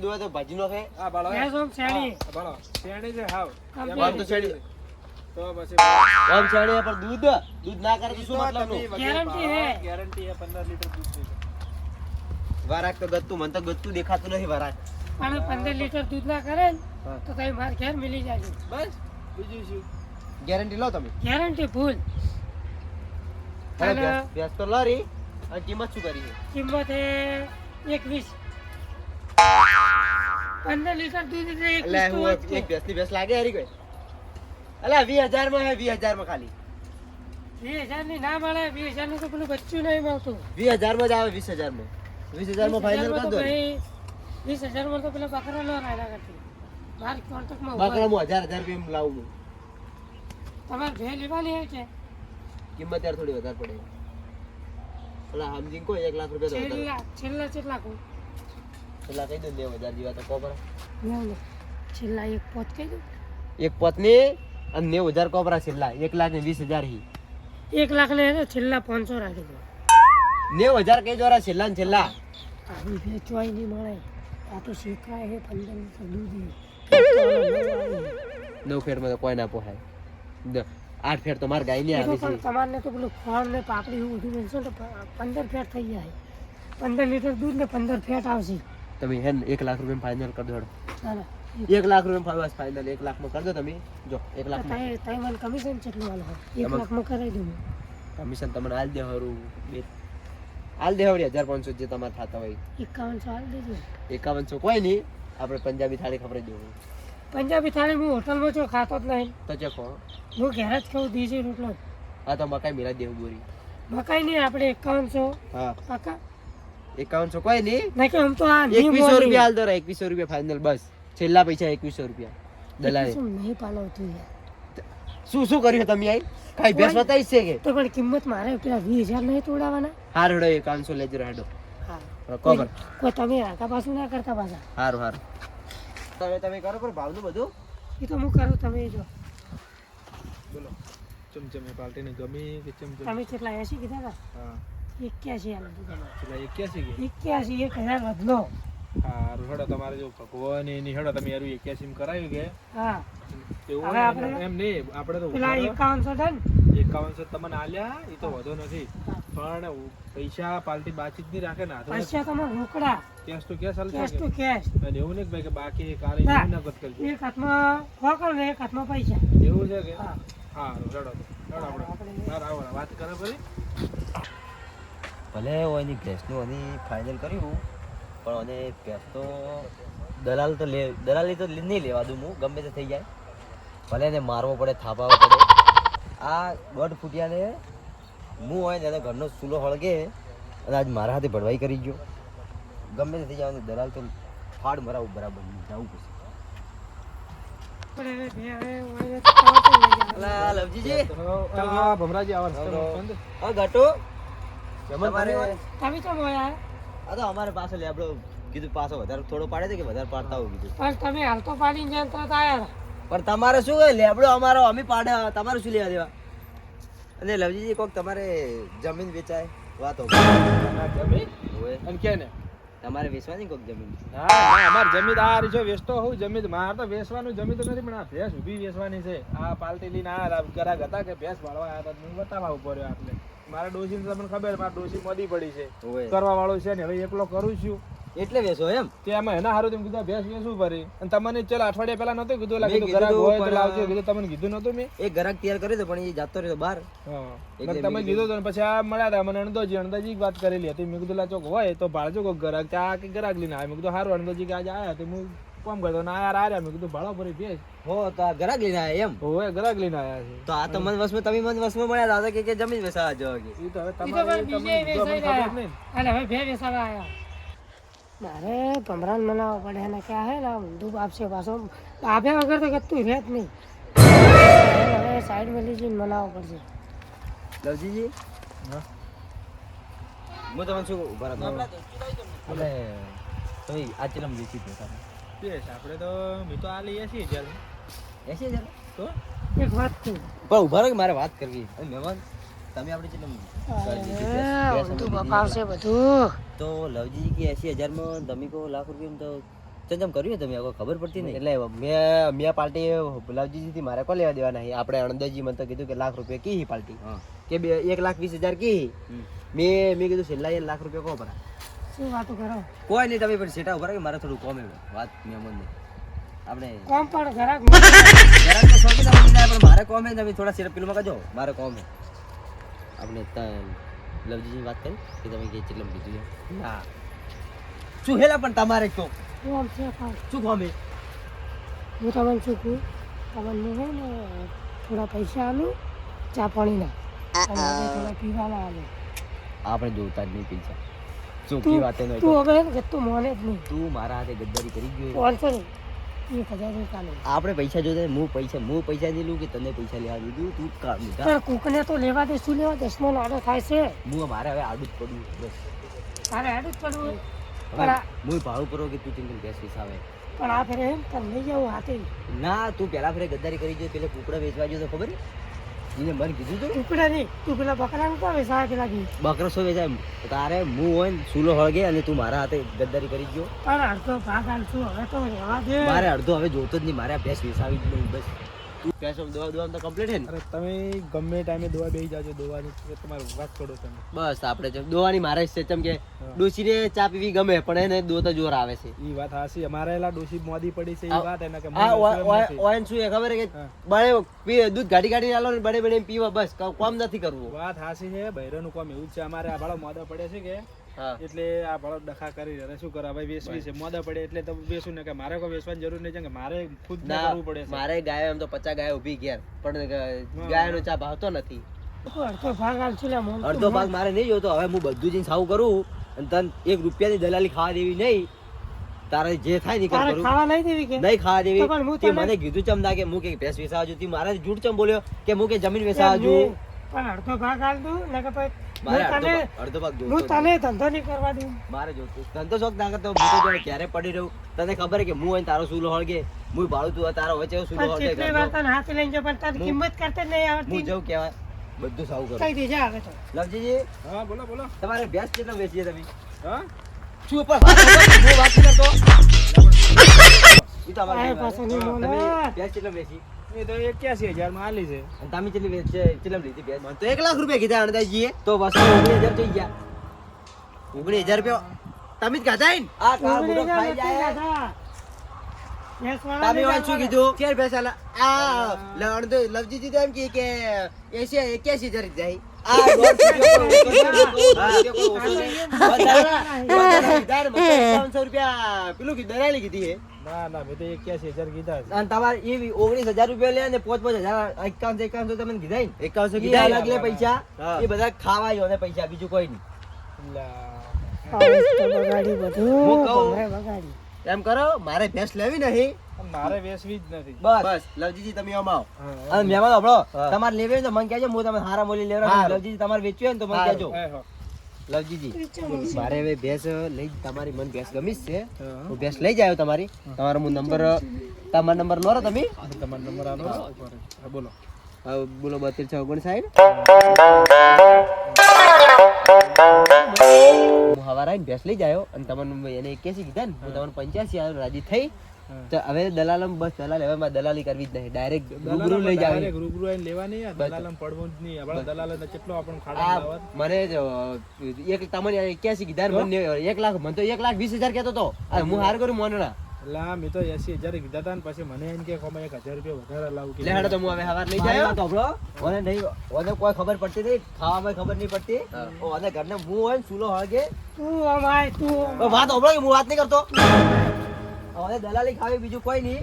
દૂધ હોય તો ભાજી નો છે આ બાળો ભેંસ સોમ શેરડી. બાળો શેરડી છે હાવ. આમ તો શેરડી. તો પછી આમ ચાણીએ પર દૂધ દૂધ ના કરે તો શું મતલબ ગેરંટી હે. ગેરંટી હે 15 લીટર દૂધ છે. વરાક તો ગત્તુ મને તો ગત્તુ દેખાતું નથી વરાક. અને પંદર લીટર દૂધ ના કરે તો તઈ માર ઘેર મિલી જાય બસ બીજું શું? ગેરંટી લો તમે. ગેરંટી ફૂલ હવે અને ભેંસ- ભેંસ તો લારી અને કિંમત શું કરી છે? કિંમત એ એકવીસ. પંદર લીટર દૂધ એટલે એટલે હું એક જ એક ભેંસ લાગે હરી કોઈ. અલા વીસ હજારમાં હે વીસ હજારમાં ખાલી. વીસ હજારની ના મળે વીસ હજારનું તો પેલું બચ્ચું નહીં મળતું. વીસ હજારમાં જ આવે વીસ હજારમાં વીસ હજારમાં ફાઇનલ કરી દો વીસ હજારમાં તો પેલા બકરા લો રાયડા કરતી. માર કોન્ટેક્ટમાં બાકડા હું હજાર હજાર રૂપિયા લાવું હું. તમારે ભે લેવાની હોય છે કિંમત યાર થોડી વધારે પડે. પેલા સમજીને કોઈ એક લાખ રૂપિયા છેલ્લા છેલ્લા કેટલા કહું પેલા કહી દઉં બે હજાર જેવા તો કોપરા. છેલ્લા એક પોત કહી દઉં એક પત્ની અને નેવું હજાર કોપરા છેલ્લા. એક લાખ ને વીસ હજાર હી. એક લાખ ને છેલ્લા પાંચસો રાખી દો. નેવું હજાર કઈ દ્વારા છેલ્લા ને છેલ્લા. આવી વેચવાય નહીં મળે. આ તો શીખાય હે પંદર લીટર દૂધ નવ ફેરમાં તો કોઈ ના પોહાય. આઠ ફેર તો માર ગાય ને આવી છે. તમારને તો પેલું ખોળ ને પાપડી એવું બધું મેળશો તો પંદર ફેટ થઈ જાય. પંદર લીટર દૂધ ને પંદર ફેટ આવશે. તમે હે એક લાખ રૂપિયા ફાઇનલ કરી દો એક. લાખ રૂપિયા ફાઇનલ એક લાખમાં કરી દો તમે. જો એક લાખ તાય કમિશન કેટલું આલો એક લાખ લાખમાં કરાવી દઉં. કમિશન તમને આલ દે હરું બે. આલ દે હવડી હજાર પાંચસો જે તમારે થતા હોય. એકાવનસો આલ દેજો. એકાવનસો કોઈ નહીં આપણે પંજાબી થાળી ખબર દેવું પંજાબી થાળી હું હોટલમાં જો ખાતો જ નહીં. તો ચેકો હું. ઘેર જ ખાઉં દીજે રોટલો. હા તો મકાઈ મિલા દેવું બોરી. મકાઈ નહીં આપણે એકાવનસો. હા. પાકા એકાવનસો કોઈ નહીં. ના કે આમ તો આ એકવીસો રૂપિયા હાલ દો એકવીસો રૂપિયા ફાઇનલ બસ. છેલ્લા પૈસા એકવીસો રૂપિયા. દલાલી. નહીં પાલવતું શું શું કર્યું તમે આઈ કાઈ ભેસ બતાવી છે કે? તો પણ કિંમત મારે પેલા વીસ હજાર નહીં તોડાવાના. હાર હેડો એકાવનસો લેજો હાડો. કોબર કોઈ તમે આગા પાછું ના કરતા પાછા. હારું હારું. તમે તમે કરો પણ ભાવનું બધું. એ તો હું કરું તમે જો. બોલો. ચમચમે પાલટીને ગમી કે ચમચમ? તમે કેટલા એસી કીધા હતા? હા. એક્યાસી આલે દીધા પેલા 81 કે? એક્યાસી એક હજાર વધલો. હારું હેડો તમારે જો ભગવાન એની હેડો તમે યાર 81 કરાવ્યું કે? હા. એવું હવે હોય ને, આપણે- એમ નહીં આપણે તો પેલા એકાવનસો તમને આલ્યા એ તો વધુ નથી. પણ પૈસા પાલટી બાકી જ નહીં રાખે ને પૈસા તમારે રોકડા. કેશ તો કેશ હાલશે કેશ ટુ કેશ. અને એવું નહીં ભાઈ કે બાકી કાલે ના. એવું કરજો. એક હાથમાં રોકડ ને એક હાથમાં પૈસા. એવું છે કે? હા. હેડો હેડો આપણે આવો વાત કરે ફરી ભલે એની ભેંસનું એની ફાઇનલ કર્યું પણ અને ભેંસ તો દલાલ તો લે દલાલી તો નહીં લેવા દઉં હું ગમે તે થઈ જાય. ભલે એને મારવો પડે થાપાવો પડે. આ દોઢ ફૂટિયાને હું હોય ને એને ઘરનો ચૂલો હળગે અને આજ મારા હાથે ભડવાઈ કરી ગયો. ગમે તે થઈ જાય દલાલ તો ફાડ મરાવું બરાબર જવું પડશે. લવજીજી ભમરાજી આવા રસ્તે તમે આ તો અમારે પાસે લેબડો કીધું પાછો વધારે થોડો પાડે છે કે વધારે પાડતા હોય કીધું. પણ તમે હાલ તો જ્યાં તરત આયા પણ તમારે શું લેબડો અમારો અમે પાડે તમારે શું લેવા દેવા? અને લવજીજી કોક તમારે જમીન વેચાય વાતો જમીન? હોય અને કે ને તમારે વેચવાની કોક જમીન? હા ના અમાર જમીન આ રીજો વેચતો હોઉં જમીન માર તો વેચવાનું જમીન તો નથી પણ આ ભેંસ ઊભી વેચવાની છે. આ પાલટી લઈને આ કરા હતા કે ભેંસ વાળવા આયા હતા હું બતાવવા ઊભો રહ્યો એટલે મારા ડોશી તમને ખબર મારા ડોશી મોદી પડી છે. કરવા વાળો છે ને હવે એકલો કરું છું. એટલે વેચો એમ? કે એમાં એના હારું તેમ કીધું ભેંસ વેચવું ભરી અને તમને ચાલ અઠવાડિયા પહેલા નતું કીધું લાગે ગરાક હોય તો લાવજો. કીધું તમને કીધું નતું મેં. એક ગરાક તૈયાર કર્યો તો પણ એ જાતો રહ્યો બહાર. હા. તમે કીધું તો પછી આ મળ્યા હતા મને અણદોજી અણદોજી વાત કરેલી હતી. મેં કીધું લા ચોક હોય તો ભાળજો કોક ગરાક આ કે ગરાક લઈને આવે મેં કીધું સારું અણદોજી કે આજે આયા તો હું કોમ કરતો ને આયા આર્યા મેં કીધું ભાડો ભરી ભેજ હો તો આ ગ્રાહક લઈને આવ્યા એમ? હોય ગરાક લઈને આયા છે. તો આ તો મન વસમાં તમે મન વસમાં મળ્યા હતા કે કે જમીન વેચવા જવા કે ઈ તો હવે તમારે બીજે જો મને વેચાઈ ખબર રહ્યા. અને હવે બે વેસાવા આયા. મારે ભમરાન મનાવવો પડે એને ક્યાં હે ને ઊંધું આપશે પાછો. આપ્યા વગર તો કતું રેત નહીં. હવે સાઈડમાં લઈ જઈને મનાવો પડશે. લવજીજી? હું. તમને શું ઊભા રાખું? તમે આ ચિલમ વેચી દો બેસ આપણે તો મેં તો આ લઈએ છીએ જ્યારે. એસી હજાર તો? એક વાત કહું. પણ ઊભા રહો મારે વાત કરવી મહેમાન તમે આપણે બપાવશે બધું. તો લવજી કે એસી હજારમાં તમે કહો લાખ રૂપિયા તો કર્યું તમે? આગળ ખબર પડતી નહીં. એટલે મેં મેં પાર્ટી લવજીજીથી મારે કોણ લેવા દેવા નહીં આપણે અણંદરજી મને તો કીધું કે લાખ રૂપિયા કી પાર્ટી? કે બે એક લાખ વીસ હજાર કી. મેં મેં કીધું છેલ્લા એ લાખ રૂપિયા કહો પરા શું વાતો કરો? કોઈ નહીં તમે પણ સેટા ઊભા કે મારે થોડું કોમ એવું વાત મહેમાન આપણે કોમ પણ ઘરાક તો લીધા, પણ મારે કોમ હે તમે થોડા સિરપ પેલું કજો મારે કોમ હે આપણે લવજીની વાત કરી કે તમે કે ચેટલું લીધું છે? ના. શું હેલા પણ તમારે તો કોમ છે શું કોમ હે હું તમને શું કહું? તમને હે ને થોડા પૈસા આલું ચા પાણીના. અને થોડા પીવાના આલું. આપણે જોતા જ નહીં પૈસા. ચોખ્ખી વાતે નહીં તું? હવે કે મોને જ નહીં. તું મારા હાથે ગદ્દારી કરી ગયો પાંચસો નહીં. એક હજાર રૂપિયા આપણે પૈસા જોતા હું પૈસા હું પૈસા લઉં કે તને પૈસા લેવા દીધું તું કામ નહીં ને તો લેવા દે શું લેવા દસમો આડો થાય છે? હું મારે હવે આડું જ પડ્યું બસ. તારે આડું જ પડવું હું ભાવ કરો કે તું ચિંતન ગેસ વિસાવે પણ આ ફેરે એમ તને લઈ હાથે. ના તું પેલા ફેરે ગદ્દારી કરી જો પેલે કુકડા વેચવા જો તો ખબર એને મને કીધું તું? કુકડા નહીં તું પેલા બકરા તો વેચાય પેલા ઘી બકરો સો વેચાય તારે હું હોય ને સૂલો હળગે અને તું મારા હાથે ગદ્દારી કરી ગયો પણ અડધો ભાગ આલશું હવે તો રહેવા દે મારે અડધો હવે જોતો જ નહીં મારે આ ભેંસ વેચાવી જ નહીં બસ. તું ભેંસ દોવા તો કમ્પ્લીટ હે ને? અરે તમે ગમે ટાઈમે દોવા બેસી જાજો દોવાની તો વાત કરો તમે. બસ આપણે જો મારે છે ચમ કે ડોસીને ચા પીવી ગમે પણ એને દોતા જોર આવે છે. ઈ વાત હાસી. અમારે એલા ડોશી મોદી પડી છે ઈ વાત એના કે શું એ ખબર કે. બળે પી- દૂધ ગાડી ગાડી આલો ને બને બળે પીવા બસ કામ નથી કરવું. વાત હાસી છે બૈરાનું કામ એવું જ છે. અમારે આ ભાડો મોદા પડે છે કે એટલે આ ભાડો ડખા કરી રહ્યા શું કરવા ભાઈ વેસવી છે મોદા પડે એટલે તો વેસું ને કે મારે કોઈ વેસવાની જરૂર નહીં છે કે મારે ખુદ ના કરવું પડે મારે ગાય એમ તો પચાસ ગાય ઊભી ગયા. પણ ગાયનો ચા ભાવતો નથી. અડધો ભાગ આલશું લે મોન અડધો ભાગ મારે નહીં જોતો હવે હું બધું જઈને સાવ કરું અને તન એક રૂપિયાની દલાલી ખાવા દેવી નહીં. તારે જે થાય નહીં કરું ખાવા નહીં દેવી કે? નહીં ખાવા તો પણ હું દેવી તે મને કીધું ચમ ના કે હું કે ભેંસ વેચાવા છું તી મારે જૂઠ ચમ બોલ્યો કે હું કે જમીન વેચાવા છું પણ અડધો ભાગ આલ દઉં ને કે પછી હું તને ભાગ- અડધો ભાગ હું જોતો જ તને ધંધો નહીં કરવા દઉં. મારે જોતું ધંધો શોખ ના કરતો હું તો ક્યારે પડી રહું. તને ખબર કે હું તારો સૂલો હળગે. હું ભાડું તું તારો વચ્ચે સૂલો પણ કેટલી વાર તને હાથ લઈને જો પણ તારી કિંમત કરતા નહીં હું આવડતી જવું કહેવાય. બધું સાવું કરું. કઈ દેજે આવે તો. લવજીજી? હા બોલો બોલો. તમારે ભેંસ કેટલા વેચીએ તમે? હા? શું પણ વાત કરતો? હું વાત કરતો ઈ તો અમારી આય વાત પાછો છે. નહીં બોલે. તમે ભેંસ કેટલો વેચી? એ તો એક્યાસી હજારમાં આલી છે. અને તમે કેટલી કેટલા લીધી ભેંસ તો એક લાખ રૂપિયા કીધા અણદાજીએ તો ઓગણીસ હજાર થઈ ગયા. ઓગણીસ હજાર રૂપિયા તમે જ ખાધા ને આ કા ઓગણીસ ખાઈ જાય. તમે નહીં શું કીધું? ચાર પૈસા લા- આ લવજીજી તો એમ કે એસી એક્યાસી હજાર જાય. પૈસા એ બધા ખાવા ને પૈસા બીજું કોઈ નહીં. બધું. બગાડી. એમ કરો મારે ભેંસ લેવી નહીં. મારે વેચવી જ નથી. બસ. બસ લવજીજી તમે આમ આવો. અને મહેમાન આપણો તમારે લેવી તો મને કહેજો હું તમે હારા મોલી લેવડાવું. હારું. લવજીજી તમારે વેચવી હોય ને તો મને કહેજો. લવજીજી મારે હવે ભેંસ લઈ તમારી મને ભેંસ ગમી જ છે. હું. ભેંસ લઈ જાય તમારી. તમારો હું નંબર તમારો નંબર લો રો તમે. તમારો નંબર આલો બોલો. બોલો બત્રીસ છ ઓગણસાઠ. હું હવારે આવીને ભેંસ લઈ જાયો અને તમને એને એક્યાસી કીધા ને હું તમને પંચ્યાસી આવ્યો રાજી થઈ. તો હવે દલાલ બસ દલાલ હવે મારે દલાલી કરવી જ નહીં ડાયરેક્ટ રૂબરૂ લઈ જાવ. રૂબરૂ આવીને લેવાની બસ. પડવું જ નહીં આપણા દલાલ કેટલો આપણને ખાડા મને એક તમને એક્યાસી કીધા મને એક લાખ મને તો એક લાખ વીસ હજાર કહેતો હતો હું હાર કરું મોનના એટલે મેં તો એસી હજાર કીધા હતા ને પછી મને એમ કે કોમાં એક હજાર રૂપિયા વધારે લાવું કે લે તો હું હવે હવાર લઈ જાયો તો ઓને નહીં ઓને કોઈ ખબર પડતી નહીં ખાવામાં ખબર નહીં પડતી ઓને ઘરને હું હોય ને ચૂલો હળગે તું અમાય તું વાત હોભળો હું વાત નહીં કરતો હવે દલાલી ખાવી બીજું કોઈ નહીં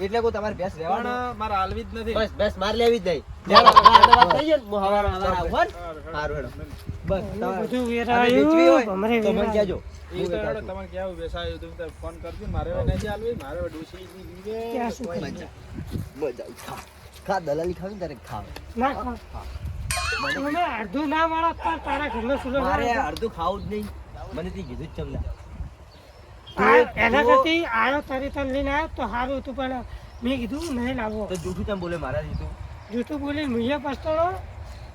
એટલે કોઈ તમારે ભેંસ લેવાનું મારે હાલવી જ નથી બસ બસ મારે લેવી જ નહીં લેવાનો. હા, એટલે વાત થઈ ગઈ હું હવાર હવાર આવું સારું હેડો. બસ બધું વેરાયું, વેચવી તો મને કહેજો. એ તો હેડો તમારે કેવું બેસાયું હતું? ફોન કરજો મારે હવે નથી મારે હવે ક્યાં શું કોઈ કરી? નહીં. મજા ખા. ખા દલાલી ખાવી તારે ખાવ. ના ખા. તમે અડધું ના મળો તો તારા ઘરનો ના મારે અડધું ખાવું જ નહીં. મને તે કીધું જ ચમલા એના કરતી આયો તારી તને લઈને આવ્યો તો સારું હતું પણ મેં કીધું નહીં લાવો. તો જૂઠું તમે બોલે મારા તું જૂઠું બોલી મુએ પસ્તાળો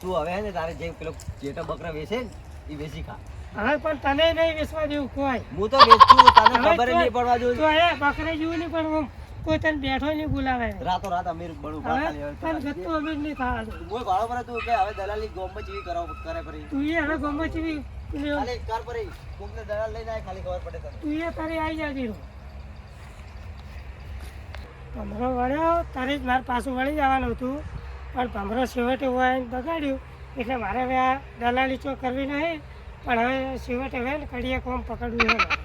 તું હવે ને તારે જે પેલો જેટા બકરા વેચે ને એ વેચી ખા. હવે પણ તને નહીં વેચવા દેવું કોઈ. હું તો વેચું તને ખબર નહીં પડવા દઉં તો એ બકરે જેવું નહીં પણ કોઈ તને બેઠો નહીં બોલાવે. રાતો રાત અમીર બનવું હવે ખાલી હવે તને ગતું અમીર નહીં થવા દે મોય ભાડો પર હતું કે હવે દલાલી ગોમમાં જેવી કરાવ કરે પરી તું એ હવે ગમે તેવી ખાલી કર પરી કોકને દલાલ લઈને આય ખાલી ખબર પડે તને. તું એ તારે આવી જાજી. તમારો વળ્યો તારે જ મારે પાછું વળી જવાનું હતું. પણ ભમરો છેવટે હોય બગાડ્યું, એટલે મારે હવે આ દલાલી ચો કરવી નહીં, પણ હવે છેવટે હવે કડીએ કોમ પકડવું છે.